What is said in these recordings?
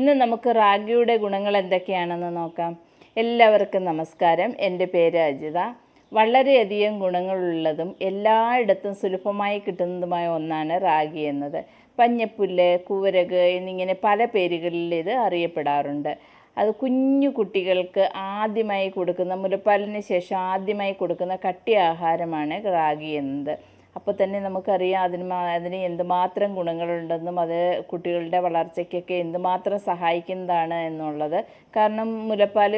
ഇന്ന് നമുക്ക് റാഗിയുടെ ഗുണങ്ങൾ എന്തൊക്കെയാണെന്ന് നോക്കാം. എല്ലാവർക്കും നമസ്കാരം. എന്റെ പേര് അജിത. വളരെയധികം ഗുണങ്ങളുള്ളതും എല്ലായിടത്തും സുലഭമായി കിട്ടുന്നതുമായ ഒന്നാണ് റാഗി എന്നത്. പഞ്ഞപ്പുല്ല് കൂവരക് എന്നിങ്ങനെ പല പേരുകളിൽ ഇത് അറിയപ്പെടാറുണ്ട്. അത് കുഞ്ഞു കുട്ടികൾക്ക് ആദ്യമായി കൊടുക്കുന്ന മുലപ്പാലിന് ശേഷം ആദ്യമായി കൊടുക്കുന്ന കട്ടി ആഹാരമാണ് റാഗി എന്നത്. അപ്പോൾ തന്നെ നമുക്കറിയാം അതിന് അതിന് എന്തുമാത്രം ഗുണങ്ങളുണ്ടെന്നും അത് കുട്ടികളുടെ വളർച്ചയ്ക്കൊക്കെ എന്തുമാത്രം സഹായിക്കുന്നതാണ് എന്നുള്ളത്. കാരണം മുലപ്പാൽ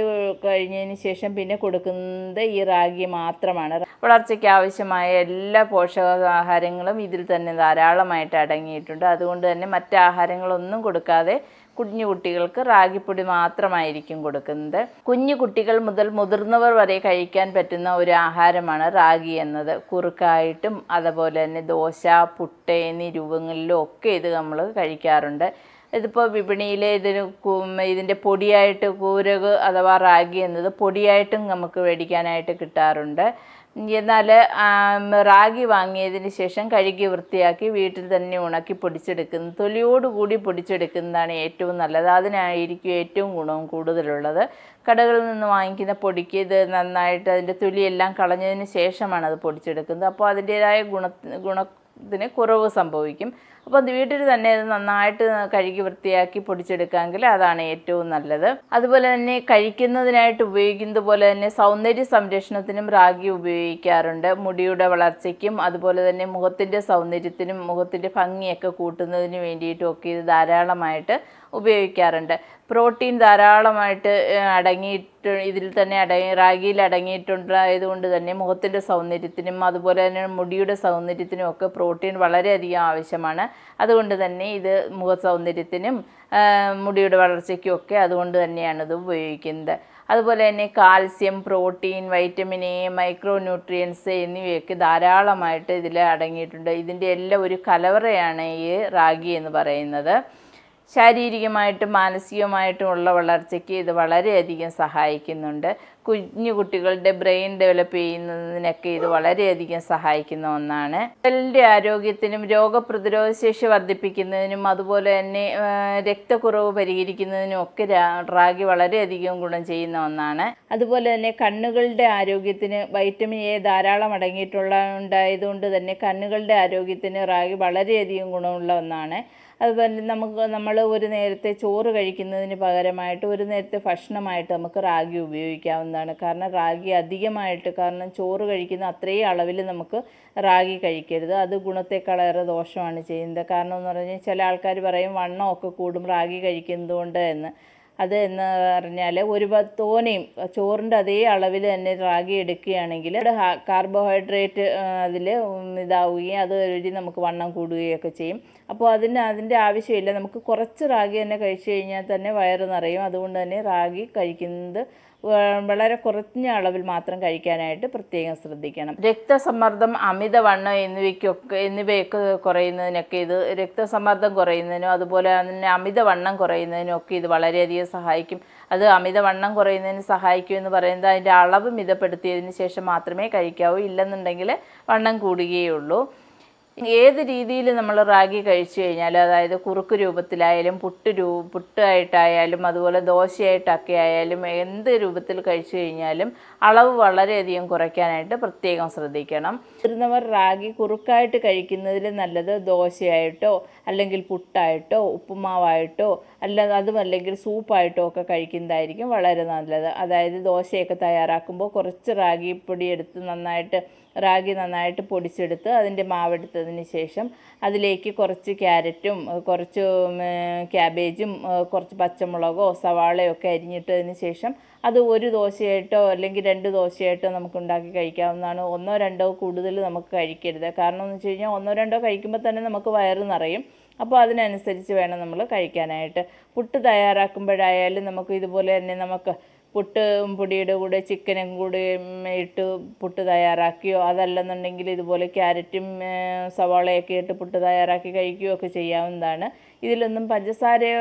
കഴിഞ്ഞതിന് ശേഷം പിന്നെ കൊടുക്കുന്നത് ഈ റാഗി മാത്രമാണ്. വളർച്ചയ്ക്ക് ആവശ്യമായ എല്ലാ പോഷകാഹാരങ്ങളും ഇതിൽ തന്നെ ധാരാളമായിട്ട് അടങ്ങിയിട്ടുണ്ട്. അതുകൊണ്ട് തന്നെ മറ്റ് ആഹാരങ്ങളൊന്നും കൊടുക്കാതെ കുഞ്ഞു കുട്ടികൾക്ക് റാഗിപ്പൊടി മാത്രമായിരിക്കും കൊടുക്കുന്നത്. കുഞ്ഞു കുട്ടികൾ മുതൽ മുതിർന്നവർ വരെ കഴിക്കാൻ പറ്റുന്ന ഒരു ആഹാരമാണ് റാഗി എന്നത്. കുറുക്കായിട്ടും അതുപോലെ തന്നെ ദോശ പുട്ട് എന്നീ രൂപങ്ങളിലും ഒക്കെ ഇത് നമ്മൾ കഴിക്കാറുണ്ട്. ഇതിപ്പോൾ വിപണിയിലെ ഇതിന് ഇതിന്റെ പൊടിയായിട്ട് കൂരക് അഥവാ റാഗി എന്നത് പൊടിയായിട്ടും നമുക്ക് മേടിക്കാനായിട്ട് കിട്ടാറുണ്ട്. എന്നാൽ റാഗി വാങ്ങിയതിന് ശേഷം കഴുകി വൃത്തിയാക്കി വീട്ടിൽ തന്നെ ഉണക്കി പൊടിച്ചെടുക്കുന്ന. തൊലിയോടുകൂടി പൊടിച്ചെടുക്കുന്നതാണ് ഏറ്റവും നല്ലത്. അതിനായിരിക്കും ഏറ്റവും ഗുണവും കൂടുതലുള്ളത്. കടകളിൽ നിന്ന് വാങ്ങിക്കുന്ന പൊടിക്ക് ഇത് നന്നായിട്ട് അതിന്റെ തൊലിയെല്ലാം കളഞ്ഞതിന് ശേഷമാണ് അത് പൊടിച്ചെടുക്കുന്നത്. അപ്പോൾ അതിന്റേതായ ഗുണ ഗുണത്തിന് കുറവ് സംഭവിക്കും. അപ്പോൾ അത് വീട്ടിൽ തന്നെ ഇത് നന്നായിട്ട് കഴുകി വൃത്തിയാക്കി പൊടിച്ചെടുക്കാമെങ്കിൽ അതാണ് ഏറ്റവും നല്ലത്. അതുപോലെ തന്നെ കഴിക്കുന്നതിനായിട്ട് ഉപയോഗിക്കുന്നത് പോലെ തന്നെ സൗന്ദര്യ സംരക്ഷണത്തിനും റാഗി ഉപയോഗിക്കാറുണ്ട്. മുടിയുടെ വളർച്ചയ്ക്കും അതുപോലെ തന്നെ മുഖത്തിന്റെ സൗന്ദര്യത്തിനും മുഖത്തിന്റെ ഭംഗിയൊക്കെ കൂട്ടുന്നതിന് വേണ്ടിയിട്ടും ഒക്കെ ഇത് ധാരാളമായിട്ട് ഉപയോഗിക്കാറുണ്ട്. പ്രോട്ടീൻ ധാരാളമായിട്ട് അടങ്ങിയിട്ട് ഇതിൽ തന്നെ അടങ്ങി റാഗിയിൽ അടങ്ങിയിട്ടുണ്ടായതുകൊണ്ട് തന്നെ മുഖത്തിന്റെ സൗന്ദര്യത്തിനും അതുപോലെ തന്നെ മുടിയുടെ സൗന്ദര്യത്തിനും ഒക്കെ പ്രോട്ടീൻ വളരെയധികം ആവശ്യമാണ്. അതുകൊണ്ട് തന്നെ ഇത് മുഖ സൗന്ദര്യത്തിനും മുടിയുടെ വളർച്ചയ്ക്കും ഒക്കെ അതുകൊണ്ട് തന്നെയാണ് ഇത് ഉപയോഗിക്കുന്നത്. അതുപോലെ തന്നെ calcium protein vitamin A micro nutrients എന്നിവയൊക്കെ ധാരാളമായിട്ട് ഇതിൽ അടങ്ങിയിട്ടുണ്ട്. ഇതിന്റെ എല്ലാം ഒരു കലവറയാണ് ഈ റാഗി എന്ന് പറയുന്നത്. ശാരീരികമായിട്ടും മാനസികമായിട്ടും ഉള്ള വളർച്ചയ്ക്ക് ഇത് വളരെയധികം സഹായിക്കുന്നുണ്ട്. കുഞ്ഞു കുട്ടികളുടെ ബ്രെയിൻ ഡെവലപ്പ് ചെയ്യുന്നതിനൊക്കെ ഇത് വളരെയധികം സഹായിക്കുന്ന ഒന്നാണ്. ഉടലിന്റെ ആരോഗ്യത്തിനും രോഗപ്രതിരോധ ശേഷി വർദ്ധിപ്പിക്കുന്നതിനും അതുപോലെ തന്നെ രക്തക്കുറവ് പരിഹരിക്കുന്നതിനും ഒക്കെ റാഗി വളരെയധികം ഗുണം ചെയ്യുന്ന ഒന്നാണ്. അതുപോലെ തന്നെ കണ്ണുകളുടെ ആരോഗ്യത്തിന് വൈറ്റമിൻ എ ധാരാളം അടങ്ങിയിട്ടുള്ള ഉണ്ടായതുകൊണ്ട് തന്നെ കണ്ണുകളുടെ ആരോഗ്യത്തിന് റാഗി വളരെയധികം ഗുണമുള്ള ഒന്നാണ്. അതുപോലെ നമുക്ക് നമ്മൾ ഒരു നേരത്തെ ചോറ് കഴിക്കുന്നതിന് പകരമായിട്ട് ഒരു നേരത്തെ ഭക്ഷണമായിട്ട് നമുക്ക് റാഗി ഉപയോഗിക്കാവുന്നതാണ്. കാരണം റാഗി അധികമായിട്ട് കാരണം ചോറ് കഴിക്കുന്ന അത്രയും അളവിൽ നമുക്ക് റാഗി കഴിക്കരുത്. അത് ഗുണത്തെക്കാളേറെ ദോഷമാണ് ചെയ്യുന്നത്. കാരണം എന്ന് പറഞ്ഞാൽ ചില ആൾക്കാർ പറയും വണ്ണമൊക്കെ കൂടും റാഗി കഴിക്കുന്നതുകൊണ്ട് എന്ന്. അത് എന്ന് പറഞ്ഞാൽ ഒരു തോനയും ചോറിന്റെ അതേ അളവിൽ തന്നെ റാഗി എടുക്കുകയാണെങ്കിൽ കാർബോഹൈഡ്രേറ്റ് അതിൽ ഇതാവുകയും അത് വഴി നമുക്ക് വണ്ണം കൂടുകയൊക്കെ ചെയ്യും. അപ്പോൾ അതിന് അതിന്റെ ആവശ്യമില്ല. നമുക്ക് കുറച്ച് റാഗി തന്നെ കഴിച്ചു കഴിഞ്ഞാൽ തന്നെ വയറ് നിറയും. അതുകൊണ്ട് തന്നെ റാഗി കഴിക്കുന്നത് വളരെ കുറഞ്ഞ അളവിൽ മാത്രം കഴിക്കാനായിട്ട് പ്രത്യേകം ശ്രദ്ധിക്കണം. രക്തസമ്മർദ്ദം അമിതവണ്ണം എന്നിവയ്ക്കൊക്കെ എന്നിവയൊക്കെ കുറയുന്നതിനൊക്കെ ഇത് രക്തസമ്മർദ്ദം കുറയുന്നതിനും അതുപോലെ തന്നെ അമിതവണ്ണം കുറയുന്നതിനും ഒക്കെ ഇത് വളരെയധികം സഹായിക്കും. അത് അമിതവണ്ണം കുറയുന്നതിന് സഹായിക്കും എന്ന് പറയുന്നത് അതിന്റെ അളവ് മിതപ്പെടുത്തിയതിന് ശേഷം മാത്രമേ കഴിക്കാവൂ. ഇല്ലെന്നുണ്ടെങ്കിൽ വണ്ണം കൂടുകയുള്ളൂ. ഏത് രീതിയിൽ നമ്മൾ റാഗി കഴിച്ചു കഴിഞ്ഞാൽ അതായത് കുറുക്ക് രൂപത്തിലായാലും പുട്ട് രൂ പുട്ടായിട്ടായാലും അതുപോലെ ദോശയായിട്ടൊക്കെ ആയാലും എന്ത് രൂപത്തിൽ കഴിച്ചു കഴിഞ്ഞാലും അളവ് വളരെയധികം കുറയ്ക്കാനായിട്ട് പ്രത്യേകം ശ്രദ്ധിക്കണം. മുതിർന്നവർ റാഗി കുറുക്കായിട്ട് കഴിക്കുന്നതിൽ നല്ലത് ദോശയായിട്ടോ അല്ലെങ്കിൽ പുട്ടായിട്ടോ ഉപ്പുമാവായിട്ടോ അല്ല അതും അല്ലെങ്കിൽ സൂപ്പായിട്ടോ ഒക്കെ കഴിക്കുന്നതായിരിക്കും വളരെ നല്ലത്. അതായത് ദോശയൊക്കെ തയ്യാറാക്കുമ്പോൾ കുറച്ച് റാഗി പൊടി എടുത്ത് നന്നായിട്ട് റാഗി നന്നായിട്ട് പൊടിച്ചെടുത്ത് അതിന്റെ മാവെടുത്തതിന് ശേഷം അതിലേക്ക് കുറച്ച് ക്യാരറ്റും കുറച്ച് ക്യാബേജും കുറച്ച് പച്ചമുളകോ സവാളയോ ഒക്കെ അരിഞ്ഞിട്ടതിന് ശേഷം അത് ഒരു ദോശയായിട്ടോ അല്ലെങ്കിൽ രണ്ട് ദോശയായിട്ടോ നമുക്ക് ഉണ്ടാക്കി കഴിക്കാവുന്നതാണ്. ഒന്നോ രണ്ടോ കൂടുതൽ നമുക്ക് കഴിക്കരുത്. കാരണം എന്ന് വെച്ച് കഴിഞ്ഞാൽ ഒന്നോ രണ്ടോ കഴിക്കുമ്പോൾ തന്നെ നമുക്ക് വയറ് നിറയും. അപ്പോൾ അതിനനുസരിച്ച് വേണം നമ്മൾ കഴിക്കാനായിട്ട്. പുട്ട് തയ്യാറാക്കുമ്പോഴായാലും നമുക്ക് ഇതുപോലെ തന്നെ നമുക്ക് പുട്ട് പൊടിയുടെ കൂടെ ചിക്കനും കൂടി ഇട്ട് പുട്ട് തയ്യാറാക്കിയോ അതല്ലെന്നുണ്ടെങ്കിൽ ഇതുപോലെ ക്യാരറ്റും സവാളയൊക്കെ ഇട്ട് പുട്ട് തയ്യാറാക്കി കഴിക്കുകയോ ഒക്കെ ചെയ്യാവുന്നതാണ്. ഇതിലൊന്നും പഞ്ചസാരയോ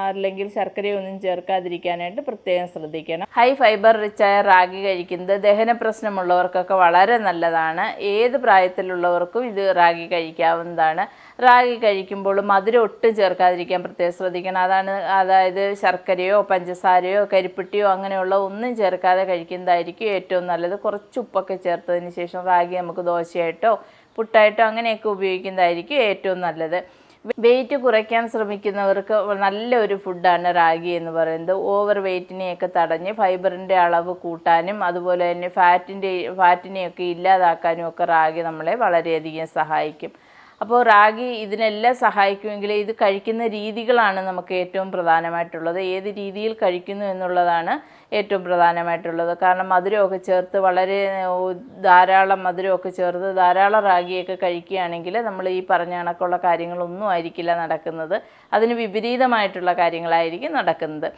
അല്ലെങ്കിൽ ശർക്കരയോ ഒന്നും ചേർക്കാതിരിക്കാനായിട്ട് പ്രത്യേകം ശ്രദ്ധിക്കണം. ഹൈ ഫൈബർ റിച്ചായ റാഗി കഴിക്കുന്നത് ദഹന പ്രശ്നമുള്ളവർക്കൊക്കെ വളരെ നല്ലതാണ്. ഏത് പ്രായത്തിലുള്ളവർക്കും ഇത് റാഗി കഴിക്കാവുന്നതാണ്. റാഗി കഴിക്കുമ്പോൾ മധുരം ഒട്ടും ചേർക്കാതിരിക്കാൻ പ്രത്യേകം ശ്രദ്ധിക്കണം. അതാണ് അതായത് ശർക്കരയോ പഞ്ചസാരയോ കരിപ്പെട്ടിയോ അങ്ങനെയുള്ള ഒന്നും ചേർക്കാതെ കഴിക്കുന്നതായിരിക്കും ഏറ്റവും നല്ലത്. കുറച്ച് ഉപ്പൊക്കെ ചേർത്തതിന് ശേഷം റാഗി നമുക്ക് ദോശയായിട്ടോ പുട്ടായിട്ടോ അങ്ങനെയൊക്കെ ഉപയോഗിക്കുന്നതായിരിക്കും ഏറ്റവും നല്ലത്. വെയിറ്റ് കുറയ്ക്കാൻ ശ്രമിക്കുന്നവർക്ക് നല്ലൊരു ഫുഡാണ് റാഗി എന്ന് പറയുന്നത്. ഓവർ വെയിറ്റിനെയൊക്കെ തടഞ്ഞ് ഫൈബറിന്റെ അളവ് കൂട്ടാനും അതുപോലെ തന്നെ ഫാറ്റിന്റെ ഫാറ്റിനെയൊക്കെ ഇല്ലാതാക്കാനും ഒക്കെ റാഗി നമ്മളെ വളരെയധികം സഹായിക്കും. അപ്പോൾ റാഗി ഇതിനെല്ലാം സഹായിക്കുമെങ്കിൽ ഇത് കഴിക്കുന്ന രീതികളാണ് നമുക്ക് ഏറ്റവും പ്രധാനമായിട്ടുള്ളത്. ഏത് രീതിയിൽ കഴിക്കുന്നു എന്നുള്ളതാണ് ഏറ്റവും പ്രധാനമായിട്ടുള്ളത്. കാരണം മധുരമൊക്കെ ചേർത്ത് വളരെ ധാരാളം മധുരമൊക്കെ ചേർത്ത് ധാരാളം റാഗിയൊക്കെ കഴിക്കുകയാണെങ്കിൽ നമ്മൾ ഈ പറഞ്ഞ കണക്കുള്ള കാര്യങ്ങളൊന്നും ആയിരിക്കില്ല നടക്കുന്നത്. അതിന് വിപരീതമായിട്ടുള്ള കാര്യങ്ങളായിരിക്കും നടക്കുന്നത്.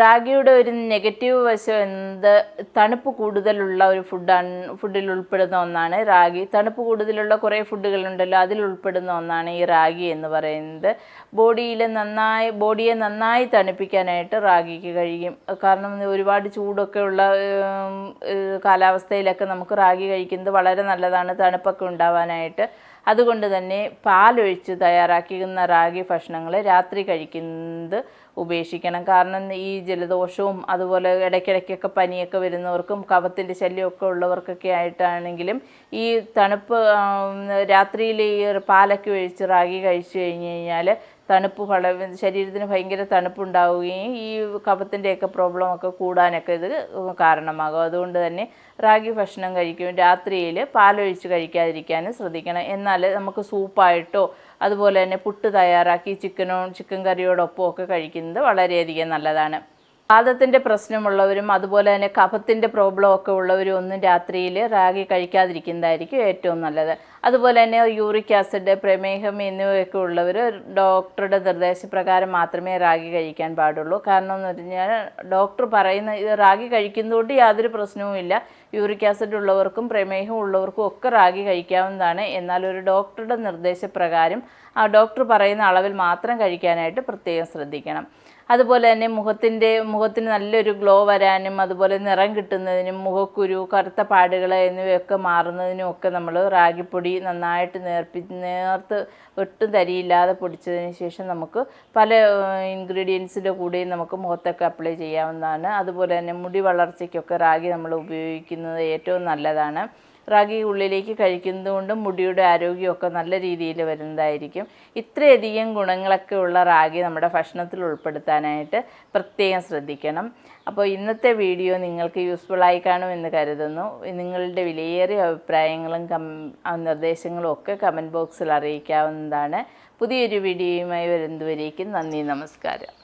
റാഗിയുടെ ഒരു നെഗറ്റീവ് വശം എന്ത് തണുപ്പ് കൂടുതലുള്ള ഒരു ഫുഡാണ് ഫുഡിൽ ഉൾപ്പെടുന്ന ഒന്നാണ് റാഗി. തണുപ്പ് കൂടുതലുള്ള കുറേ ഫുഡുകളുണ്ടല്ലോ അതിൽ ഉൾപ്പെടുന്ന ഒന്നാണ് ഈ റാഗി എന്ന് പറയുന്നത്. ബോഡിയിൽ നന്നായി ബോഡിയെ നന്നായി തണുപ്പിക്കാനായിട്ട് റാഗിക്ക് കഴിയും. കാരണം ഒരുപാട് ചൂടൊക്കെ ഉള്ള കാലാവസ്ഥയിലൊക്കെ നമുക്ക് റാഗി കഴിക്കുന്നത് വളരെ നല്ലതാണ് തണുപ്പൊക്കെ ഉണ്ടാവാനായിട്ട്. അതുകൊണ്ട് തന്നെ പാലൊഴിച്ച് തയ്യാറാക്കിയിരുന്ന റാഗി ഭക്ഷണങ്ങൾ രാത്രി കഴിക്കുന്നത് ഉപേക്ഷിക്കണം. കാരണം ഈ ജലദോഷവും അതുപോലെ ഇടയ്ക്കിടയ്ക്കൊക്കെ പനിയൊക്കെ വരുന്നവർക്കും കഫത്തിന്റെ ശല്യമൊക്കെ ഉള്ളവർക്കൊക്കെ ആയിട്ടാണെങ്കിലും ഈ തണുപ്പ് രാത്രിയിൽ ഈ പാലൊക്കെ ഒഴിച്ച് റാഗി കഴിച്ചു കഴിഞ്ഞ് കഴിഞ്ഞാൽ തണുപ്പ് വള ശരീരത്തിന് ഭയങ്കര തണുപ്പുണ്ടാവുകയും ഈ കഫത്തിന്റെയൊക്കെ പ്രോബ്ലം ഒക്കെ കൂടാനൊക്കെ ഇത് കാരണമാകും. അതുകൊണ്ട് തന്നെ റാഗി ഭക്ഷണം കഴിക്കും. രാത്രിയിൽ പാലൊഴിച്ച് കഴിക്കാതിരിക്കാനും ശ്രദ്ധിക്കണം. എന്നാൽ നമുക്ക് സൂപ്പായിട്ടോ അതുപോലെ തന്നെ പുട്ട് തയ്യാറാക്കി ചിക്കനോ ചിക്കൻ കറിയോടൊപ്പം ഒക്കെ കഴിക്കുന്നത് വളരെയധികം നല്ലതാണ്. വാദത്തിന്റെ പ്രശ്നമുള്ളവരും അതുപോലെ തന്നെ കഫത്തിന്റെ പ്രോബ്ലം ഒക്കെ ഉള്ളവരും ഒന്നും രാത്രിയിൽ റാഗി കഴിക്കാതിരിക്കുന്നതായിരിക്കും ഏറ്റവും നല്ലത്. അതുപോലെ തന്നെ യൂറിക് ആസിഡ് പ്രമേഹം എന്നിവയൊക്കെ ഉള്ളവർ ഡോക്ടറുടെ നിർദ്ദേശപ്രകാരം മാത്രമേ റാഗി കഴിക്കാൻ പാടുള്ളൂ. കാരണം എന്ന് പറഞ്ഞാൽ ഡോക്ടർ പറയുന്ന ഇത് റാഗി കഴിക്കുന്നതുകൊണ്ട് യാതൊരു പ്രശ്നവുമില്ല യൂറിക് ആസിഡ് ഉള്ളവർക്കും പ്രമേഹം ഉള്ളവർക്കും ഒക്കെ റാഗി കഴിക്കാവുന്നതാണ്. എന്നാൽ ഒരു ഡോക്ടറുടെ നിർദ്ദേശപ്രകാരം ആ ഡോക്ടർ പറയുന്ന അളവിൽ മാത്രം കഴിക്കാനായിട്ട് പ്രത്യേകം ശ്രദ്ധിക്കണം. അതുപോലെ തന്നെ മുഖത്തിന്റെ മുഖത്തിന് നല്ലൊരു ഗ്ലോ വരാനും അതുപോലെ നിറം കിട്ടുന്നതിനും മുഖക്കുരു കറുത്ത പാടുകൾ എന്നിവയൊക്കെ മാറുന്നതിനും ഒക്കെ നമ്മൾ റാഗിപ്പൊടി നന്നായിട്ട് നേർപ്പി നേർത്ത് ഒട്ടും തരിയില്ലാതെ പൊടിച്ചതിന് ശേഷം നമുക്ക് പല ഇൻഗ്രീഡിയൻസിന്റെ കൂടെയും നമുക്ക് മുഖത്തൊക്കെ അപ്ലൈ ചെയ്യാവുന്നതാണ്. അതുപോലെ തന്നെ മുടി വളർച്ചയ്ക്കൊക്കെ റാഗി നമ്മൾ ഉപയോഗിക്കുന്നത് ഏറ്റവും നല്ലതാണ്. റാഗി ഉള്ളിലേക്ക് കഴിക്കുന്നത് കൊണ്ടും മുടിയുടെ ആരോഗ്യമൊക്കെ നല്ല രീതിയിൽ വരുന്നതായിരിക്കും. ഇത്രയധികം ഗുണങ്ങളൊക്കെ ഉള്ള റാഗി നമ്മുടെ ഭക്ഷണത്തിൽ ഉൾപ്പെടുത്താനായിട്ട് പ്രത്യേകം ശ്രദ്ധിക്കണം. അപ്പോൾ ഇന്നത്തെ വീഡിയോ നിങ്ങൾക്ക് യൂസ്ഫുള്ളായി കാണുമെന്ന് കരുതുന്നു. നിങ്ങളുടെ വിലയേറിയ അഭിപ്രായങ്ങളും കം നിർദ്ദേശങ്ങളും ഒക്കെ കമന്റ് ബോക്സിൽ അറിയിക്കാവുന്നതാണ്. പുതിയൊരു വീഡിയോയുമായി വരുന്നതുവരേക്കും നന്ദി നമസ്കാരം.